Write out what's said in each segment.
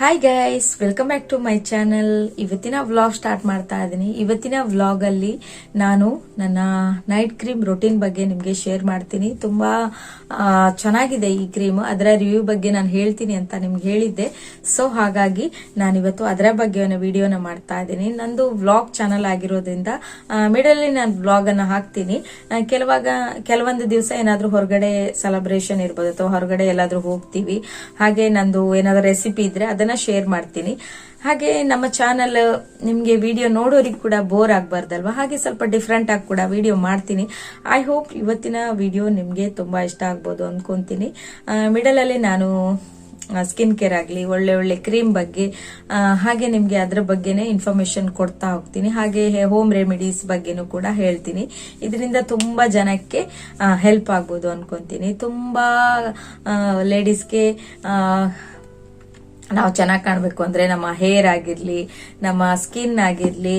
Hi guys welcome back to my channel ಇವತ್ತಿನ vlog start ಮಾಡ್ತಾ ಇದ್ದೀನಿ ಇವತ್ತಿನ ವ್ಲಾಗ್ ಅಲ್ಲಿ ನಾನು ನನ್ನ ನೈಟ್ ಕ್ರೀಮ್ ರೊಟೀನ್ ಬಗ್ಗೆ ನಿಮಗೆ ಶೇರ್ ಮಾಡ್ತೀನಿ. ತುಂಬಾ ಚೆನ್ನಾಗಿದೆ ಈ ಕ್ರೀಮ್ ಅದರ ರಿವ್ಯೂ ಬಗ್ಗೆ ನಾನು ಹೇಳ್ತೀನಿ ಅಂತ ನಿಮ್ಗೆ ಹೇಳಿದ್ದೆ. ಸೊ ಹಾಗಾಗಿ ನಾನು ಇವತ್ತು ಅದರ ಬಗ್ಗೆ ವಿಡಿಯೋನ ಮಾಡ್ತಾ ಇದ್ದೀನಿ ನಂದು ವ್ಲಾಗ್ ಚಾನಲ್ ಆಗಿರೋದ್ರಿಂದ ಮಿಡಲ್ಲಿ ನಾನು ವ್ಲಾಗ್ ಅನ್ನ ಹಾಕ್ತೀನಿ. ಕೆಲವಾಗ, ಕೆಲವೊಂದು ದಿವಸ ಏನಾದ್ರೂ ಹೊರಗಡೆ ಸೆಲೆಬ್ರೇಷನ್ ಇರ್ಬೋದು ಅಥವಾ ಹೊರಗಡೆ ಎಲ್ಲಾದ್ರೂ ಹೋಗ್ತೀವಿ. ಹಾಗೆ ನಂದು ಏನಾದರೂ ರೆಸಿಪಿ ಇದ್ರೆ ಅದನ್ನ ಶೇರ್ ಮಾಡ್ತೀನಿ. ಹಾಗೆ ನಮ್ಮ ಚಾನಲ್ ನಿಮ್ಗೆ ವಿಡಿಯೋ ನೋಡೋರಿಗೆ ಕೂಡ ಬೋರ್ ಆಗ್ಬಾರ್ದಲ್ವಾ? ಹಾಗೆ ಸ್ವಲ್ಪ ಡಿಫ್ರೆಂಟ್ ಆಗಿ ಕೂಡ ವಿಡಿಯೋ ಮಾಡ್ತೀನಿ. ಐ ಹೋಪ್ ಇವತ್ತಿನ ವಿಡಿಯೋ ನಿಮ್ಗೆ ತುಂಬಾ ಇಷ್ಟ ಆಗ್ಬೋದು ಮಿಡಲ್ ಅಲ್ಲಿ ನಾನು ಸ್ಕಿನ್ ಕೇರ್ ಆಗಲಿ, ಒಳ್ಳೆ ಒಳ್ಳೆ ಕ್ರೀಮ್ ಬಗ್ಗೆ ಹಾಗೆ ನಿಮಗೆ ಅದರ ಬಗ್ಗೆನೇ ಇನ್ಫಾರ್ಮೇಶನ್ ಕೊಡ್ತಾ ಹೋಗ್ತೀನಿ. ಹಾಗೆ ಹೋಮ್ ರೆಮಿಡೀಸ್ ಬಗ್ಗೆನೂ ಕೂಡ ಹೇಳ್ತೀನಿ. ಇದರಿಂದ ತುಂಬಾ ಜನಕ್ಕೆ ಹೆಲ್ಪ್ ಆಗ್ಬೋದು ಅನ್ಕೊಂತೀನಿ. ತುಂಬಾ ಲೇಡೀಸ್ಗೆ ನಾವು ಚೆನ್ನಾಗಿ ಕಾಣಬೇಕು ಅಂದರೆ ನಮ್ಮ ಹೇರ್ ಆಗಿರಲಿ, ನಮ್ಮ ಸ್ಕಿನ್ ಆಗಿರಲಿ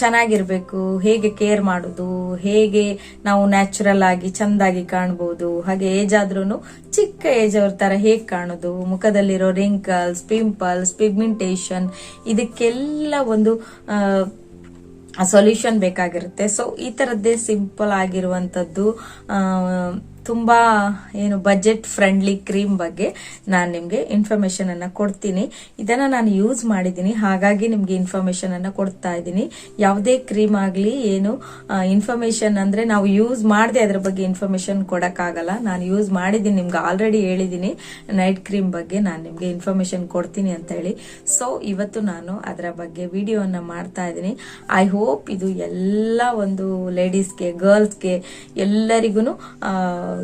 ಚೆನ್ನಾಗಿರಬೇಕು. ಹೇಗೆ ಕೇರ್ ಮಾಡೋದು, ಹೇಗೆ ನಾವು ನ್ಯಾಚುರಲ್ ಆಗಿ, ಚೆಂದಾಗಿ ಕಾಣ್ಬೋದು. ಹಾಗೆ ಏಜ್ ಆದ್ರೂ ಚಿಕ್ಕ ಏಜ್ ಅವ್ರ ಥರ ಹೇಗೆ ಕಾಣೋದು? ಮುಖದಲ್ಲಿರೋ ರಿಂಕಲ್ಸ್ ಪಿಂಪಲ್ಸ್ ಪಿಗ್ಮೆಂಟೇಷನ್ ಇದಕ್ಕೆಲ್ಲ ಒಂದು ಸೊಲ್ಯೂಷನ್ ಬೇಕಾಗಿರುತ್ತೆ. ಸೊ ಈ ಥರದ್ದೇ ಸಿಂಪಲ್ ಆಗಿರುವಂಥದ್ದು ತುಂಬಾ, ಏನು ಬಜೆಟ್ ಫ್ರೆಂಡ್ಲಿ ಕ್ರೀಮ್ ಬಗ್ಗೆ ನಾನು ನಿಮ್ಗೆ ಇನ್ಫಾರ್ಮೇಶನ್ ಅನ್ನ ಕೊಡ್ತೀನಿ. ಇದನ್ನ ನಾನು ಯೂಸ್ ಮಾಡಿದ್ದೀನಿ. ಹಾಗಾಗಿ ನಿಮ್ಗೆ ಇನ್ಫಾರ್ಮೇಶನ್ ಅನ್ನ ಕೊಡ್ತಾ ಇದ್ದೀನಿ. ಯಾವುದೇ ಕ್ರೀಮ್ ಆಗಲಿ, ಏನು ಇನ್ಫಾರ್ಮೇಶನ್ ಅಂದ್ರೆ ನಾವು ಯೂಸ್ ಮಾಡದೆ ಅದ್ರ ಬಗ್ಗೆ ಇನ್ಫಾರ್ಮೇಶನ್ ಕೊಡಕ್ಕಾಗಲ್ಲ. ನಾನು ಯೂಸ್ ಮಾಡಿದ್ದೀನಿ, ನಿಮ್ಗೆ ಆಲ್ರೆಡಿ ಹೇಳಿದ್ದೀನಿ. ನೈಟ್ ಕ್ರೀಮ್ ಬಗ್ಗೆ ನಾನು ನಿಮ್ಗೆ ಇನ್ಫಾರ್ಮೇಶನ್ ಕೊಡ್ತೀನಿ ಅಂತ ಹೇಳಿ. ಸೊ ಇವತ್ತು ನಾನು ಅದರ ಬಗ್ಗೆ ವಿಡಿಯೋವನ್ನು ಮಾಡ್ತಾ ಇದ್ದೀನಿ. ಐ ಹೋಪ್ ಇದು ಎಲ್ಲ ಒಂದು ಲೇಡೀಸ್ಗೆ ಗರ್ಲ್ಸ್ಗೆ ಎಲ್ಲರಿಗೂ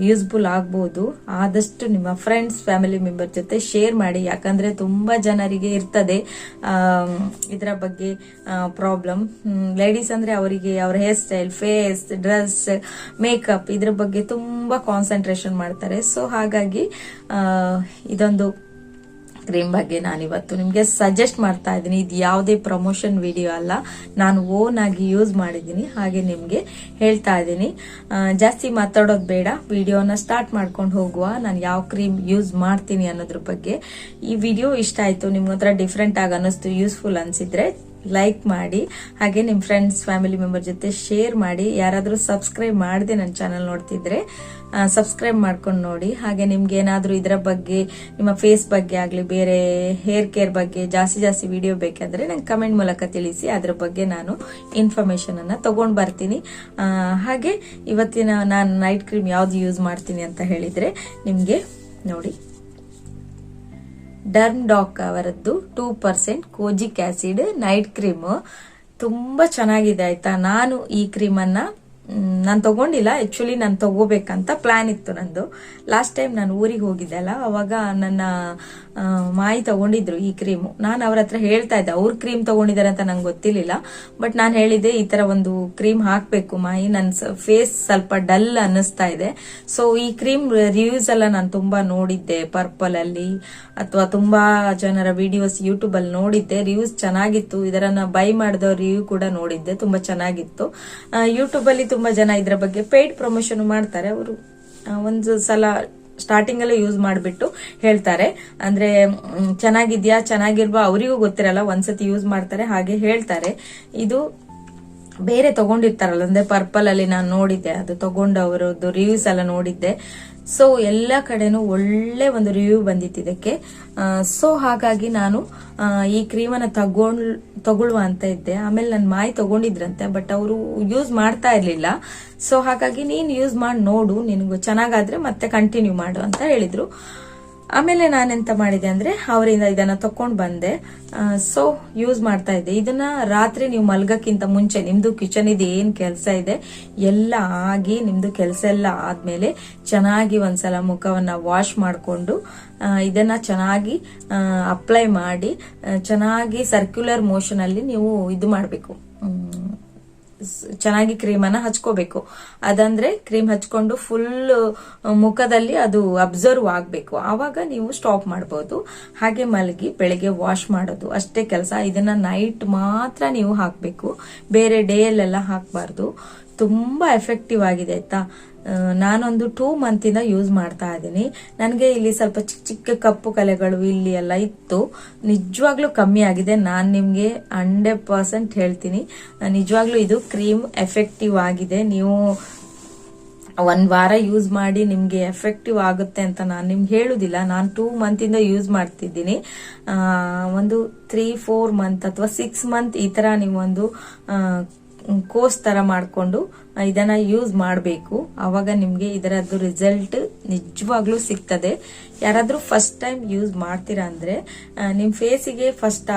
ಯೂಸ್ಫುಲ್ ಆಗ್ಬೋದು. ಆದಷ್ಟು ನಿಮ್ಮ ಫ್ರೆಂಡ್ಸ್ ಫ್ಯಾಮಿಲಿ ಮೆಂಬರ್ ಜೊತೆ ಶೇರ್ ಮಾಡಿ. ಯಾಕಂದ್ರೆ ತುಂಬಾ ಜನರಿಗೆ ಇರ್ತದೆ ಇದರ ಬಗ್ಗೆ ಪ್ರಾಬ್ಲಮ್ ಲೇಡೀಸ್ ಅಂದ್ರೆ ಅವರಿಗೆ ಅವರ hair style face dress makeup ಇದ್ರ ಬಗ್ಗೆ ತುಂಬಾ ಕಾನ್ಸಂಟ್ರೇಷನ್ ಮಾಡ್ತಾರೆ. ಸೊ ಹಾಗಾಗಿ ಇದೊಂದು ಕ್ರೀಮ್ ಬಗ್ಗೆ ನಾನು ಇವತ್ತು ನಿಮಗೆ ಸಜೆಸ್ಟ್ ಮಾಡ್ತಾ ಇದ್ದೀನಿ. ಇದು ಯಾವುದೇ ಪ್ರಮೋಷನ್ ವಿಡಿಯೋ ಅಲ್ಲ. ನಾನು ಓನ್ ಆಗಿ ಯೂಸ್ ಮಾಡಿದ್ದೀನಿ. ಹಾಗೆ ನಿಮಗೆ ಹೇಳ್ತಾ ಇದ್ದೀನಿ. ಜಾಸ್ತಿ ಮಾತಾಡೋದು ಬೇಡ. ವಿಡಿಯೋನ ಸ್ಟಾರ್ಟ್ ಮಾಡ್ಕೊಂಡು ಹೋಗುವ. ನಾನು ಯಾವ ಕ್ರೀಮ್ ಯೂಸ್ ಮಾಡ್ತೀನಿ ಅನ್ನೋದ್ರ ಬಗ್ಗೆ. ಈ ವಿಡಿಯೋ ಇಷ್ಟ ಆಯ್ತು ನಿಮ್ಗೆ ಹತ್ರ ಡಿಫ್ರೆಂಟ್ ಆಗಿ ಅನ್ನಿಸ್ತು ಯೂಸ್ಫುಲ್ ಅನ್ಸಿದ್ರೆ ಲೈಕ್ ಮಾಡಿ, ಹಾಗೆ ನಿಮ್ಮ ಫ್ರೆಂಡ್ಸ್ ಫ್ಯಾಮಿಲಿ ಮೆಂಬರ್ ಜೊತೆ ಶೇರ್ ಮಾಡಿ. ಯಾರಾದರೂ ಸಬ್ಸ್ಕ್ರೈಬ್ ಮಾಡದೆ ನನ್ನ ಚಾನಲ್ ನೋಡ್ತಿದ್ರೆ ಸಬ್ಸ್ಕ್ರೈಬ್ ಮಾಡ್ಕೊಂಡು ನೋಡಿ. ಹಾಗೆ ನಿಮ್ಗೆ ಏನಾದರೂ ಇದರ ಬಗ್ಗೆ, ನಿಮ್ಮ ಫೇಸ್ ಬಗ್ಗೆ ಆಗಲಿ, ಬೇರೆ ಹೇರ್ ಕೇರ್ ಬಗ್ಗೆ ಜಾಸ್ತಿ ಜಾಸ್ತಿ ವಿಡಿಯೋ ಬೇಕಾದ್ರೆ ನಂಗೆ ಕಮೆಂಟ್ ಮೂಲಕ ತಿಳಿಸಿ. ಅದ್ರ ಬಗ್ಗೆ ನಾನು ಇನ್ಫಾರ್ಮೇಶನ್ ಅನ್ನ ತಗೊಂಡ್ ಬರ್ತೀನಿ. ಹಾಗೆ ಇವತ್ತಿನ ನಾನು ನೈಟ್ ಕ್ರೀಮ್ ಯಾವ್ದು ಯೂಸ್ ಮಾಡ್ತೀನಿ ಅಂತ ಹೇಳಿದ್ರೆ ನಿಮಗೆ ನೋಡಿ. ಡರ್ಮ್ ಡಾಕ್ ಅವರದ್ದು two percent kojic acid, night cream. ತುಂಬಾ ಚೆನ್ನಾಗಿದೆ, ಆಯ್ತಾ? ನಾನು ಈ ಕ್ರೀಮ್ ಅನ್ನ ನಾನು ತಗೊಂಡಿಲ್ಲ. ಆ್ಯಕ್ಚುಲಿ ನಾನು ತಗೋಬೇಕಂತ ಪ್ಲ್ಯಾನ್ ಇತ್ತು ನಂದು. ಲಾಸ್ಟ್ ಟೈಮ್ ನಾನು ಊರಿಗೆ ಹೋಗಿದ್ದೆ ಅಲ್ಲ ಅವಾಗ ನನ್ನ ಮಾಯಿ ತಗೊಂಡಿದ್ರು ಈ ಕ್ರೀಮು ನಾನು ಅವ್ರ ಹತ್ರ ಹೇಳ್ತಾ ಇದ್ದೆ, ಅವ್ರ ಕ್ರೀಮ್ ತಗೊಂಡಿದ್ದಾರೆ ಅಂತ ನಂಗೆ ಗೊತ್ತಿರಲಿಲ್ಲ. ಬಟ್ ನಾನು ಹೇಳಿದೆ ಈ ತರ ಒಂದು ಕ್ರೀಮ್ ಹಾಕಬೇಕು ಮಾಯಿ. ನನ್ನ ಫೇಸ್ ಸ್ವಲ್ಪ ಡಲ್ ಅನ್ನಿಸ್ತಾ ಇದೆ. ಸೊ ಈ ಕ್ರೀಮ್ ರಿವ್ಯೂಸ್ ಎಲ್ಲ ನಾನು ತುಂಬಾ ನೋಡಿದ್ದೆ ಪರ್ಪಲಲ್ಲಿ ಅಥವಾ ತುಂಬಾ ಜನರ ವಿಡಿಯೋಸ್ ಯೂಟ್ಯೂಬಲ್ಲಿ ನೋಡಿದ್ದೆ. ರಿವ್ಯೂಸ್ ಚೆನ್ನಾಗಿತ್ತು. ಇದರನ್ನ ಬೈ ಮಾಡಿದವ್ರ ರಿವ್ಯೂ ಕೂಡ ನೋಡಿದ್ದೆ. ತುಂಬಾ ಚೆನ್ನಾಗಿತ್ತು. ಯೂಟ್ಯೂಬ್ ಅಲ್ಲಿ ತುಂಬಾ ಜನ ಇದರ ಬಗ್ಗೆ ಪೇಯ್ಡ್ ಪ್ರಮೋಷನ್ ಮಾಡ್ತಾರೆ. ಅವರು ಒಂದು ಸಲ ಸ್ಟಾರ್ಟಿಂಗ್ ಅಲ್ಲೇ ಯೂಸ್ ಮಾಡಿಬಿಟ್ಟು ಹೇಳ್ತಾರೆ. ಅಂದ್ರೆ ಚೆನ್ನಾಗಿದ್ಯಾ, ಚೆನ್ನಾಗಿಲ್ವಾ, ಅವರಿಗೂ ಗೊತ್ತಿರಲ್ಲ, ಒಂದ್ಸತಿ ಯೂಸ್ ಮಾಡ್ತಾರೆ, ಹಾಗೆ ಹೇಳ್ತಾರೆ. ಇದು ಬೇರೆ ತಗೊಂಡಿರ್ತಾರಲ್ಲ, ಅಂದ್ರೆ ಪರ್ಪಲ್ ಅಲ್ಲಿ ನಾನು ನೋಡಿದ್ದೆ, ಅದು ತಗೊಂಡವರದ್ದು ರಿವ್ಯೂಸ್ ಎಲ್ಲ ನೋಡಿದ್ದೆ. ಸೊ ಎಲ್ಲ ಕಡೆನೂ ಒಳ್ಳೆ ಒಂದು ರಿವ್ಯೂ ಬಂದಿತ್ತು ಇದಕ್ಕೆ. ಸೊ ಹಾಗಾಗಿ ನಾನು ಈ ಕ್ರೀಮನ್ನ ತಗೊಂಡ್ ತಗೊಳ್ಳುವ ಅಂತ ಇದ್ದೆ. ಆಮೇಲೆ ನನ್ನ ಮಾಯಿ ತಗೊಂಡಿದ್ರಂತೆ ಬಟ್ ಅವರು ಯೂಸ್ ಮಾಡ್ತಾ ಇರ್ಲಿಲ್ಲ. ಸೊ ಹಾಗಾಗಿ ನೀನ್ ಯೂಸ್ ಮಾಡಿ ನೋಡು, ನಿನಗೂ ಚೆನ್ನಾಗಾದ್ರೆ ಮತ್ತೆ ಕಂಟಿನ್ಯೂ ಮಾಡು ಅಂತ ಹೇಳಿದ್ರು. ಆಮೇಲೆ ನಾನೆಂತ ಮಾಡಿದೆ ಅಂದ್ರೆ ಅವರಿಂದ ಇದನ್ನ ತಕೊಂಡ್ ಬಂದೆ. ಸೊ ಯೂಸ್ ಮಾಡ್ತಾ ಇದ್ದೆ. ಇದನ್ನ ರಾತ್ರಿ ನೀವು ಮಲ್ಗಕ್ಕಿಂತ ಮುಂಚೆ, ನಿಮ್ದು ಕಿಚನ್ ಇದು ಏನ್ ಕೆಲಸ ಇದೆ, ಎಲ್ಲ ಆಗಿ ನಿಮ್ದು ಕೆಲಸ ಎಲ್ಲ ಆದ್ಮೇಲೆ ಚೆನ್ನಾಗಿ ಒಂದ್ಸಲ ಮುಖವನ್ನ ವಾಶ್ ಮಾಡಿಕೊಂಡು ಇದನ್ನ ಚೆನ್ನಾಗಿ ಅಪ್ಲೈ ಮಾಡಿ ಚೆನ್ನಾಗಿ ಸರ್ಕ್ಯುಲರ್ ಮೋಷನ್ ಅಲ್ಲಿ ನೀವು ಇದು ಮಾಡಬೇಕು. ಚೆನ್ನಾಗಿ ಕ್ರೀಮನ್ನ ಹಚ್ಕೋಬೇಕು. ಅದಂದ್ರೆ ಕ್ರೀಮ್ ಹಚ್ಕೊಂಡು ಫುಲ್ ಮುಖದಲ್ಲಿ ಅದು ಅಬ್ಸರ್ವ್ ಆಗ್ಬೇಕು. ಆವಾಗ ನೀವು ಸ್ಟಾಪ್ ಮಾಡಬಹುದು ಹಾಗೆ ಮಲಗಿ ಬೆಳಿಗ್ಗೆ ವಾಶ್ ಮಾಡೋದು. ಅಷ್ಟೇ ಕೆಲಸ. ಇದನ್ನ ನೈಟ್ ಮಾತ್ರ ನೀವು ಹಾಕ್ಬೇಕು. ಬೇರೆ ಡೇ ಅಲ್ಲೆಲ್ಲ ಹಾಕಬಾರ್ದು. ತುಂಬಾ ಎಫೆಕ್ಟಿವ್ ಆಗಿದೆ ಆಯ್ತಾ? ನಾನೊಂದು ಟೂ ಮಂತಿಂದ ಯೂಸ್ ಮಾಡ್ತಾ ಇದ್ದೀನಿ. ನನಗೆ ಇಲ್ಲಿ ಸ್ವಲ್ಪ ಚಿಕ್ಕ ಚಿಕ್ಕ ಕಪ್ಪು ಕಲೆಗಳು ಇಲ್ಲಿ ಎಲ್ಲ ಇತ್ತು. ನಿಜವಾಗ್ಲೂ ಕಮ್ಮಿ ಆಗಿದೆ. ನಾನು ನಿಮಗೆ ಹಂಡ್ರೆಡ್ ಪರ್ಸೆಂಟ್ ಹೇಳ್ತೀನಿ. ನಿಜವಾಗ್ಲೂ ಇದು ಕ್ರೀಮ್ ಎಫೆಕ್ಟಿವ್ ಆಗಿದೆ. ನೀವು ಒಂದ್ ವಾರ ಯೂಸ್ ಮಾಡಿ ನಿಮ್ಗೆ ಎಫೆಕ್ಟಿವ್ ಆಗುತ್ತೆ ಅಂತ ನಾನು ನಿಮ್ಗೆ ಹೇಳುದಿಲ್ಲ. ನಾನು ಟೂ ಮಂತಿಂದ ಯೂಸ್ ಮಾಡ್ತಿದ್ದೀನಿ. ಒಂದು ತ್ರೀ ಫೋರ್ ಮಂತ್ ಅಥವಾ ಸಿಕ್ಸ್ ಮಂತ್ ಈ ತರ ನೀವೊಂದು ಕೋರ್ಸ್ ತರ ಮಾಡಿಕೊಂಡು ಇದನ್ನ ಯೂಸ್ ಮಾಡಬೇಕು. ಅವಾಗ ನಿಮಗೆ ಇದರದ್ದು ರಿಸಲ್ಟ್ ನಿಜವಾಗ್ಲೂ ಸಿಗ್ತದೆ. ಯಾರಾದರೂ ಫಸ್ಟ್ ಟೈಮ್ ಯೂಸ್ ಮಾಡ್ತೀರಾ ಅಂದರೆ ನಿಮ್ಮ ಫೇಸಿಗೆ ಫಸ್ಟ್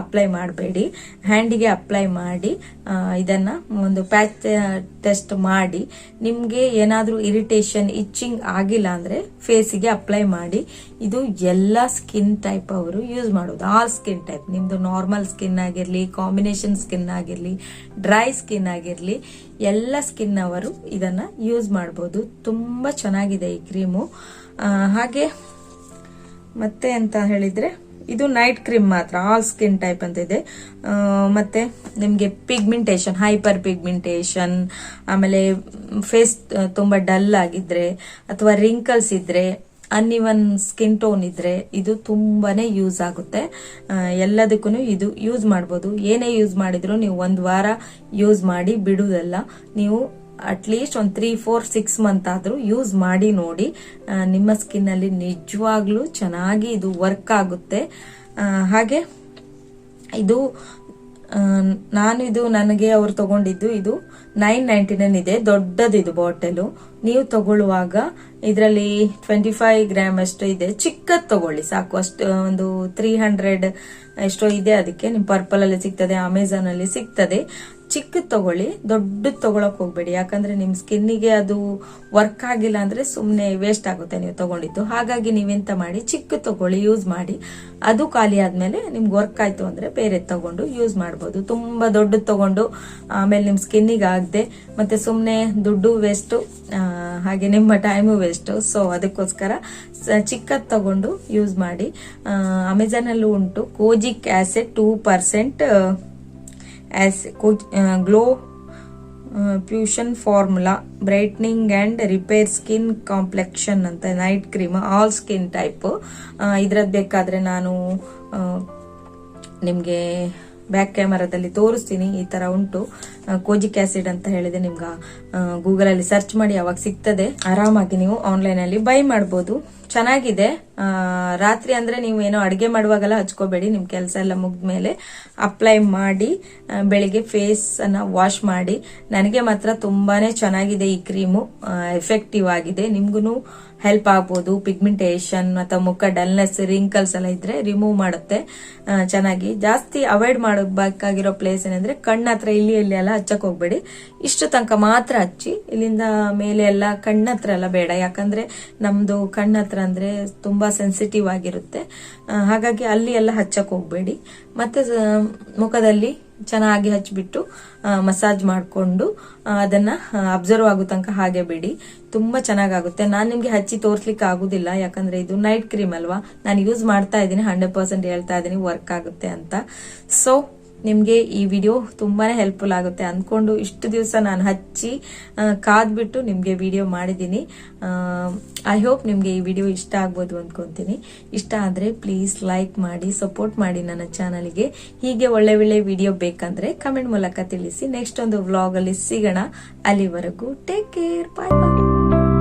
ಅಪ್ಲೈ ಮಾಡಬೇಡಿ. ಹ್ಯಾಂಡಿಗೆ ಅಪ್ಲೈ ಮಾಡಿ ಇದನ್ನು ಇದನ್ನ ಒಂದು ಪ್ಯಾಚ್ ಟೆಸ್ಟ್ ಮಾಡಿ. ನಿಮಗೆ ಏನಾದರೂ ಇರಿಟೇಷನ್ ಇಚ್ಚಿಂಗ್ ಆಗಿಲ್ಲ ಅಂದರೆ ಫೇಸಿಗೆ ಅಪ್ಲೈ ಮಾಡಿ. ಇದು ಎಲ್ಲ ಸ್ಕಿನ್ ಟೈಪ್ ಅವರು ಯೂಸ್ ಮಾಡೋದು. ಆಲ್ ಸ್ಕಿನ್ ಟೈಪ್ ನಿಮ್ಮದು ನಾರ್ಮಲ್ ಸ್ಕಿನ್ ಆಗಿರಲಿ ಕಾಂಬಿನೇಷನ್ ಸ್ಕಿನ್ ಆಗಿರಲಿ ಡ್ರೈ ಸ್ಕಿನ್ ಆಗಿರಲಿ, ಎಲ್ಲ ಸ್ಕಿನ್ ಅವರು ಇದನ್ನ ಯೂಸ್ ಮಾಡಬಹುದು ತುಂಬಾ ಚೆನ್ನಾಗಿದೆ ಈ ಕ್ರೀಮು. ಹಾಗೆ ಮತ್ತೆ ಅಂತ ಹೇಳಿದ್ರೆ ಇದು ನೈಟ್ ಕ್ರೀಮ್ ಮಾತ್ರ, ಆಲ್ ಸ್ಕಿನ್ ಟೈಪ್ ಅಂತ ಇದೆ. ಮತ್ತೆ ನಿಮಗೆ ಪಿಗ್ಮೆಂಟೇಷನ್, ಹೈಪರ್ ಪಿಗ್ಮೆಂಟೇಷನ್, ಆಮೇಲೆ ಫೇಸ್ ತುಂಬಾ ಡಲ್ ಆಗಿದ್ರೆ ಅಥವಾ ರಿಂಕಲ್ಸ್ ಇದ್ರೆ ಅನ್ಇವನ್ ಸ್ಕಿನ್ ಟೋನ್ ಇದ್ರೆ ಇದು ತುಂಬಾನೇ ಯೂಸ್ ಆಗುತ್ತೆ. ಎಲ್ಲದಕ್ಕೂ ಇದು ಯೂಸ್ ಮಾಡ್ಬೋದು. ಏನೇ ಯೂಸ್ ಮಾಡಿದ್ರು ನೀವು ಒಂದು ವಾರ ಯೂಸ್ ಮಾಡಿ ಬಿಡುವುದಲ್ಲ ನೀವು ಅಟ್ಲೀಸ್ಟ್ ಒಂದು ತ್ರೀ ಫೋರ್ ಸಿಕ್ಸ್ ಮಂತ್ ಆದ್ರೂ ಯೂಸ್ ಮಾಡಿ ನೋಡಿ. ನಿಮ್ಮ ಸ್ಕಿನ್ ಅಲ್ಲಿ ನಿಜವಾಗ್ಲೂ ಚೆನ್ನಾಗಿ ಇದು ವರ್ಕ್ ಆಗುತ್ತೆ. ಹಾಗೆ ಇದು ನಾನು ಇದು ನನಗೆ ಅವ್ರು ತಗೊಂಡಿದ್ದು ಇದು ನೈನ್ ನೈಂಟಿ ನೈನ್ ಇದೆ. ದೊಡ್ಡದಿದು ಬಾಟಲು ನೀವು ತಗೊಳ್ಳುವಾಗ ಇದರಲ್ಲಿ ಟ್ವೆಂಟಿ ಫೈವ್ ಗ್ರಾಮ್ ಅಷ್ಟು ಇದೆ. ಚಿಕ್ಕದ್ ತಗೊಳ್ಳಿ, ಸಾಕು. ಅಷ್ಟು ಒಂದು ತ್ರೀ ಹಂಡ್ರೆಡ್ ಎಷ್ಟೋ ಇದೆ. ಅದಕ್ಕೆ ನಿಮ್ ಪರ್ಪಲ್ ಅಲ್ಲಿ ಸಿಗ್ತದೆ ಅಮೆಝಾನ್ ಅಲ್ಲಿ ಸಿಗ್ತದೆ. ಚಿಕ್ಕದ್ ತಗೊಳ್ಳಿ ದೊಡ್ಡದ್ ತಗೊಳಕ್ ಹೋಗ್ಬೇಡಿ. ಯಾಕಂದ್ರೆ ನಿಮ್ ಸ್ಕಿನ್ನಿಗೆ ಅದು ವರ್ಕ್ ಆಗಿಲ್ಲ ಅಂದ್ರೆ ಸುಮ್ಮನೆ ವೇಸ್ಟ್ ಆಗುತ್ತೆ ನೀವು ತಗೊಂಡಿದ್ದು. ಹಾಗಾಗಿ ನೀವೆಂತ ಮಾಡಿ, ಚಿಕ್ಕ ತಗೊಳ್ಳಿ ಯೂಸ್ ಮಾಡಿ. ಅದು ಖಾಲಿ ಆದ್ಮೇಲೆ ನಿಮ್ಗೆ ವರ್ಕ್ ಆಯ್ತು ಅಂದ್ರೆ ಬೇರೆ ತಗೊಂಡು ಯೂಸ್ ಮಾಡ್ಬೋದು. ತುಂಬಾ ದೊಡ್ಡದ್ ತಗೊಂಡು, ಆಮೇಲೆ ನಿಮ್ ಸ್ಕಿನ್ನಿಗೆ ಆಗದೆ, ಮತ್ತೆ ಸುಮ್ಮನೆ ದುಡ್ಡು ವೇಸ್ಟ್ ಹಾಗೆ ನಿಮ್ಮ ಟೈಮು ವೇಸ್ಟ್ ಸೊ ಅದಕ್ಕೋಸ್ಕರ ಚಿಕ್ಕದು ತಗೊಂಡು ಯೂಸ್ ಮಾಡಿ. ಅಮೆಝಾನಲ್ಲೂ ಉಂಟು. Kojic acid two percent glow fusion formula brightening and repair skin complexion ಅಂತ night cream all skin type ಇದ್ರದ್ದು ಬೇಕಾದ್ರೆ ನಾನು ನಿಮಗೆ ಬ್ಯಾಕ್ ಕ್ಯಾಮರಾದಲ್ಲಿ ತೋರಿಸ್ತೀನಿ, ಈ ಥರ ಉಂಟು. ಕೋಜಿಕ್ ಆಸಿಡ್ ಅಂತ ಹೇಳಿದೆ ನಿಮ್ಗೆ ಗೂಗಲಲ್ಲಿ ಸರ್ಚ್ ಮಾಡಿ ಅವಾಗ ಸಿಗ್ತದೆ. ಆರಾಮಾಗಿ ನೀವು ಆನ್ಲೈನಲ್ಲಿ ಬೈ ಮಾಡಬಹುದು ಚೆನ್ನಾಗಿದೆ. ರಾತ್ರಿ ಅಂದರೆ ನೀವು ಏನೋ ಅಡಿಗೆ ಮಾಡುವಾಗೆಲ್ಲ ಹಚ್ಕೋಬೇಡಿ ನಿಮ್ಮ ಕೆಲಸ ಎಲ್ಲ ಮುಗ್ದ್ಮೇಲೆ ಅಪ್ಲೈ ಮಾಡಿ ಬೆಳಿಗ್ಗೆ ಫೇಸನ್ನು ವಾಶ್ ಮಾಡಿ. ನನಗೆ ಮಾತ್ರ ತುಂಬಾ ಚೆನ್ನಾಗಿದೆ ಈ ಕ್ರೀಮು ಎಫೆಕ್ಟಿವ್ ಆಗಿದೆ. ನಿಮ್ಗೂ ಹೆಲ್ಪ್ ಆಗ್ಬೋದು ಪಿಗ್ಮೆಂಟೇಷನ್ ಅಥವಾ ಮುಖ ಡಲ್ನೆಸ್ ರಿಂಕಲ್ಸ್ ಎಲ್ಲ ಇದ್ರೆ ರಿಮೂವ್ ಮಾಡುತ್ತೆ. ಚೆನ್ನಾಗಿ. ಜಾಸ್ತಿ ಅವಾಯ್ಡ್ ಮಾಡಬೇಕಾಗಿರೋ ಪ್ಲೇಸ್ ಏನಂದ್ರೆ ಕಣ್ಣ ಹತ್ರ, ಇಲ್ಲಿ ಇಲ್ಲಿ ಎಲ್ಲ ಹಚ್ಚಕ್ ಹೋಗ್ಬೇಡಿ. ಇಷ್ಟು ತನಕ ಮಾತ್ರ ಹಚ್ಚಿ, ಇಲ್ಲಿಂದ ಮೇಲೆ ಎಲ್ಲ ಕಣ್ಣ ಹತ್ರ ಎಲ್ಲ ಬೇಡ. ಯಾಕಂದ್ರೆ ನಮ್ದು ಕಣ್ಣ ಹತ್ರ ಅಂದ್ರೆ ತುಂಬಾ ಸೆನ್ಸಿಟಿವ್ ಆಗಿರುತ್ತೆ. ಹಾಗಾಗಿ ಅಲ್ಲಿ ಎಲ್ಲ ಹಚ್ಚಕ್ ಹೋಗ್ಬೇಡಿ. ಮತ್ತೆ ಮುಖದಲ್ಲಿ ಚೆನ್ನಾಗಿ ಹಚ್ಚಿಬಿಟ್ಟು ಮಸಾಜ್ ಮಾಡಿಕೊಂಡು ಅದನ್ನ ಅಬ್ಸರ್ವ್ ಆಗೋ ತನಕ ಹಾಗೆ ಬಿಡಿ. ತುಂಬಾ ಚೆನ್ನಾಗಾಗುತ್ತೆ. ನಾನು ನಿಮ್ಗೆ ಹಚ್ಚಿ ತೋರಿಸ್ಲಿಕ್ಕೆ ಆಗುದಿಲ್ಲ, ಯಾಕಂದ್ರೆ ಇದು ನೈಟ್ ಕ್ರೀಮ್ ಅಲ್ವಾ? ನಾನು ಯೂಸ್ ಮಾಡ್ತಾ ಇದ್ದೀನಿ ಹಂಡ್ರೆಡ್ ಪರ್ಸೆಂಟ್ ಹೇಳ್ತಾ ಇದ್ದೀನಿ ವರ್ಕ್ ಆಗುತ್ತೆ ಅಂತ. ಸೊ ನಿಮ್ಗೆ ಈ ವಿಡಿಯೋ ತುಂಬಾನೇ ಹೆಲ್ಪ್ಫುಲ್ ಆಗುತ್ತೆ ಅಂದ್ಕೊಂಡು ಇಷ್ಟು ದಿವಸ ನಾನು ಹಚ್ಚಿ ಕಾದ್ಬಿಟ್ಟು ನಿಮ್ಗೆ ವಿಡಿಯೋ ಮಾಡಿದ್ದೀನಿ. ಐ ಹೋಪ್ ನಿಮ್ಗೆ ಈ ವಿಡಿಯೋ ಇಷ್ಟ ಆಗ್ಬೋದು ಅಂದ್ಕೊತೀನಿ ಇಷ್ಟ ಆದ್ರೆ ಪ್ಲೀಸ್ ಲೈಕ್ ಮಾಡಿ ಸಪೋರ್ಟ್ ಮಾಡಿ ನನ್ನ ಚಾನಲ್ಗೆ ಹೀಗೆ ಒಳ್ಳೆ ಒಳ್ಳೆ ವಿಡಿಯೋ ಬೇಕಂದ್ರೆ ಕಮೆಂಟ್ ಮೂಲಕ ತಿಳಿಸಿ. ನೆಕ್ಸ್ಟ್ ಒಂದು ವ್ಲಾಗಲ್ಲಿ ಸಿಗೋಣ. ಅಲ್ಲಿವರೆಗೂ ಟೇಕ್ ಕೇರ್ ಬಾಯ್ ಬಾಯ್